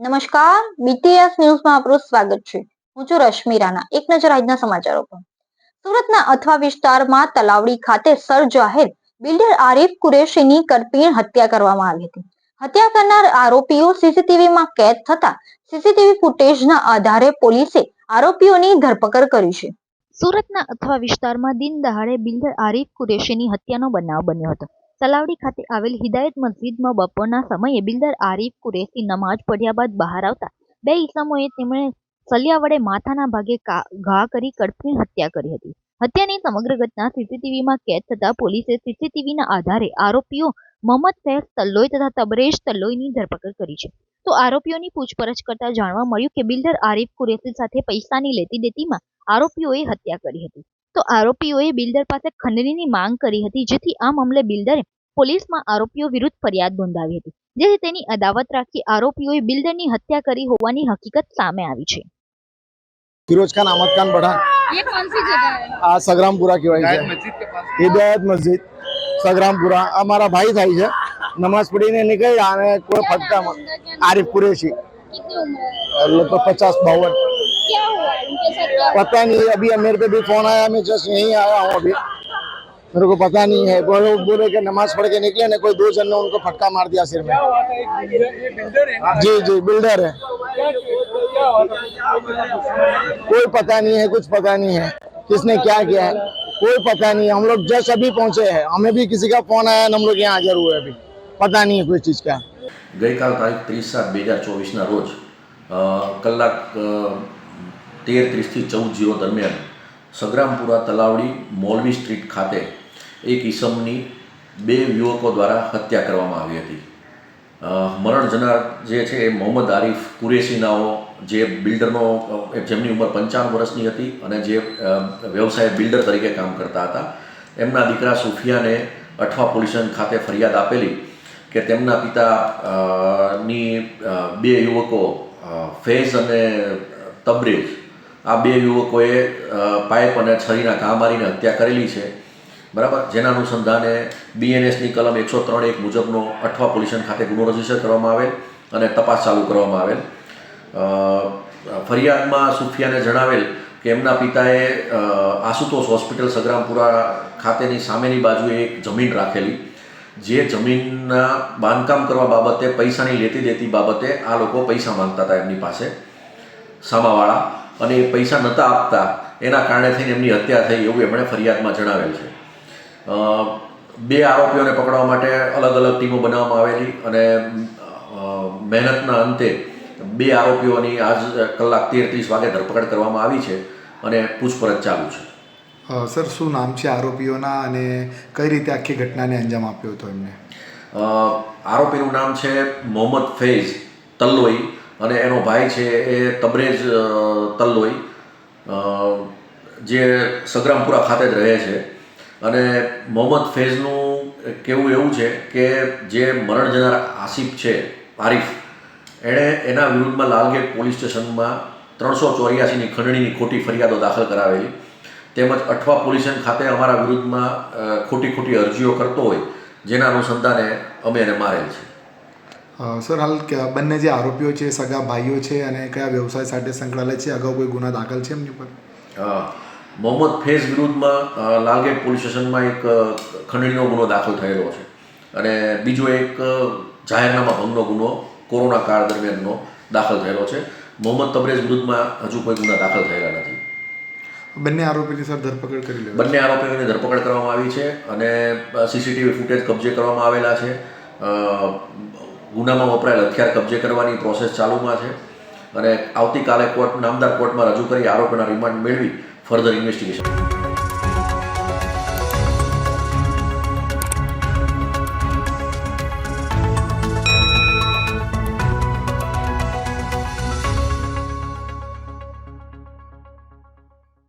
નમસ્કાર બીટીએસ ન્યૂઝમાં આપનું સ્વાગત છે. હું છું રશ્મિ રાણા. એક નજર આજના સમાચારો પર. સુરતના અથવા વિસ્તારમાં તલાવડી ખાતે સર જાહેર બિલ્ડર આરિફ કુરેશીની કરપીણ હત્યા કરવામાં આવી હતી. હત્યા કરનાર આરોપીઓ સીસીટીવીમાં કેદ થતા સીસીટીવી ફૂટેજના આધારે પોલીસે આરોપીઓની ધરપકડ કરી છે. સુરતના અથવા વિસ્તારમાં દિન દહાડે બિલ્ડર આરિફ કુરેશીની હત્યાનો બનાવ બન્યો હતો. તલાવડી ખાતે આવેલ હિદાયત મસ્જિદમાં બપોરના સમયે બિલ્ડર આરીફ કુરેશી નમાઝ પઢ્યા બાદ બહાર આવતા બે ઈસમોએ તેમણે સલિયા વડે માથાના ભાગે ઘા કરી કડફી હત્યા કરી હતી. હત્યાની સમગ્ર ઘટના સીસીટીવીમાં કેદ થતા પોલીસે સીસીટીવીના આધારે આરોપીઓ મોહમ્મદ ફૈઝ તલ્લોઈ તથા તબરેજ તલ્લોઈની ધરપકડ કરી છે. તો આરોપીઓની પૂછપરછ કરતા જાણવા મળ્યું કે બિલ્ડર આરીફ કુરેશી સાથે પૈસાની લેતી દેતીમાં આરોપીઓએ હત્યા કરી હતી. તો આરોપીઓએ બિલ્ડર પાસે ખંડણીની માંગ કરી હતી જેથી આ મામલે બિલ્ડરે પોલીસમાં આરોપીઓ વિરુદ્ધ ફરિયાદ નોંધાવી હતી. જેથી તેની અદાવત રાખી આરોપીઓએ બિલ્ડરની હત્યા કરી હોવાની હકીકત સામે આવી છે. મસ્જિદ સગરામપુરા અમારા ભાઈ થાય છે. નમાઝ પડીને નીકળ્યા અને કોઈ ફટકામાં આરીફ કુરેશી. એટલે તો પચાસ બાવન. क्या हुआ उनके साथ क्या पता नहीं अभी मेरे पे भी फोन आया मैं जस्ट यहीं आया हूँ अभी मेरे को पता नहीं है वो लोग बोले कि नमाज पढ़ के निकले ना कोई दो जन ने उनको फटका मार दिया सिर में हुआ था एक बिल्डर ये बिल्डर है ना जी जी बिल्डर है क्या क्या हुआ था कोई पता नहीं है कुछ पता नहीं है किसने क्या किया है कोई पता नहीं है हम लोग जस्ट अभी पहुंचे हैं हमें भी किसी का फोन आया हम लोग यहाँ हाजिर हुए अभी पता नहीं है कोई चीज़ का ગઈકાલ તારીખ ત્રીસ સાત બે હજાર ચોવીસના રોજ અ, કલાક અ, તેર ત્રીસથી ચૌદ જીરો દરમિયાન સગ્રામપુરા તલાવડી મોલવી સ્ટ્રીટ ખાતે એક ઈસમની બે યુવકો દ્વારા હત્યા કરવામાં આવી હતી. મરણ જનાર જે છે એ મોહમ્મદ આરિફ કુરેશીનાઓ, જે બિલ્ડરનો જેમની ઉંમર પંચાવન વર્ષની હતી અને જે વ્યવસાય બિલ્ડર તરીકે કામ કરતા હતા. એમના દીકરા સુફિયાને અઠવા પોલીસ ખાતે ફરિયાદ આપેલી કે તેમના પિતા ની બે યુવકો ફૈઝ અને તબરેજ આ બે યુવકોએ પાઇપ અને છરીના ઘા મારીને હત્યા કરેલી છે. બરાબર? જેના અનુસંધાને બીએનએસની કલમ એકસો ત્રણ એક મુજબનો અઠવા પોલ્યુશન ખાતે ગુનો રજિસ્ટર કરવામાં આવેલ અને તપાસ ચાલુ કરવામાં આવેલ. ફરિયાદમાં સુફિયાને જણાવેલ કે એમના પિતાએ આશુતોષ હોસ્પિટલ સગ્રામપુરા ખાતેની સામેની બાજુએ એક જમીન રાખેલી. જે જમીનના બાંધકામ કરવા બાબતે પૈસાની લેતી દેતી બાબતે આ લોકો પૈસા માંગતા હતા એમની પાસે. સામાવાળા. અને એ પૈસા નહોતા આપતા એના કારણે થઈને એમની હત્યા થઈ એવું એમણે ફરિયાદમાં જણાવેલ છે. બે આરોપીઓને પકડવા માટે અલગ અલગ ટીમો બનાવવામાં આવેલી અને મહેનતના અંતે બે આરોપીઓની આજ કલાક તેર ત્રીસ વાગે ધરપકડ કરવામાં આવી છે અને પૂછપરછ ચાલુ છે. સર શું નામ છે આરોપીઓના અને કઈ રીતે આખી ઘટનાને અંજામ આપ્યો હતો એમને? આરોપીનું નામ છે મોહમ્મદ ફૈઝ તલ્લોઈ. અને એનો ભાઈ છે એ તબરેજ તલ્લોઈ જે સગ્રામપુરા ખાતે જ રહે છે. અને મોહમ્મદ ફૈઝનું કહેવું એવું છે કે જે મરણ જનાર આસિફ છે, આરિફ, એણે એના વિરુદ્ધમાં લાલગેટ પોલીસ સ્ટેશનમાં ત્રણસો ચોર્યાસીની ખંડણીની ખોટી ફરિયાદો દાખલ કરાવેલી. તેમજ અઠવા પોલીસ ખાતે અમારા વિરુદ્ધમાં ખોટી ખોટી અરજીઓ કરતો હોય, જેના અનુસંધાને અમે એને મારેલ છે. સર હાલ બંને જે આરોપીઓ છે સગા ભાઈઓ છે અને કયા વ્યવસાય સાથે સંકળાયેલા છે અગાઉ કોઈ ગુના દાખલ છે એમની પર? મોહમ્મદ ફેઝ વિરુદ્ધમાં લાલગેટ પોલીસ સ્ટેશનમાં એક ખંડણીનો ગુનો દાખલ થયેલો છે. અને બીજો એક જાહેરનામા ભંગનો ગુનો કોરોના કાળ દરમિયાનનો દાખલ થયેલો છે. મોહમ્મદ તબરેજ વિરુદ્ધમાં હજુ કોઈ ગુના દાખલ થયેલા નથી. બંને આરોપીની સર ધરપકડ કરી લેવાય બંને આરોપીઓની ધરપકડ કરવામાં આવી છે અને સીસીટીવી ફૂટેજ કબજે કરવામાં આવેલા છે. ગુનામાં વપરાયેલ હથિયાર કબજે કરવાની પ્રોસેસ ચાલુમાં છે. અને આવતીકાલે કોર્ટ, નામદાર કોર્ટમાં રજૂ કરી આરોપીના રિમાન્ડ મેળવી ફર્ધર ઇન્વેસ્ટિગેશન